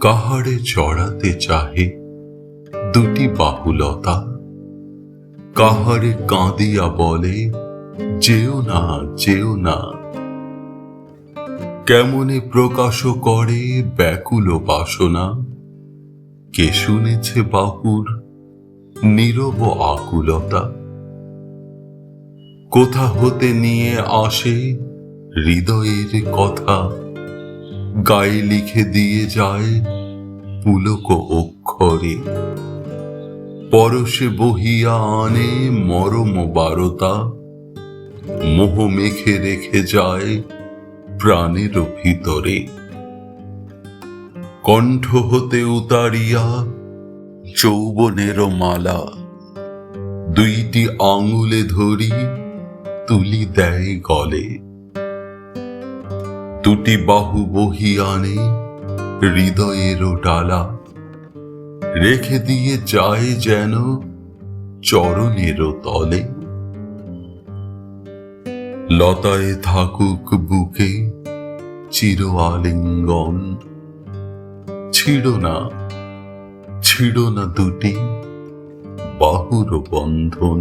কাহারে চড়াতে চাহে দুটি বাহুলতা, কাহারে কাঁদিয়া বলে, যেও না যেও না। কেমনে প্রকাশ করে ব্যাকুল বাসনা, কে শুনেছে বাহুর নীরব আকুলতা? কোথা হতে নিয়ে আসে হৃদয়ের কথা গায়ে লিখে দিয়ে যায় পুলক অক্ষরে। পরশে বহিয়া আনে মরম বারতা, মোহ মেখে রেখে যায় প্রাণের ভিতরে। কণ্ঠ হতে উতারিয়া যৌবনের মালা, দুইটি আঙুলে ধরি তুলি দেয় গলে। দুটি বাহু বহি আনে হৃদয়ের ডালা। রেখে দিয়ে যায় যেন চরণের তলে। লতায় থাকুক বুকে চির আলিঙ্গন। ছিড় না ছিড় না দুটি বাহুর বন্ধন।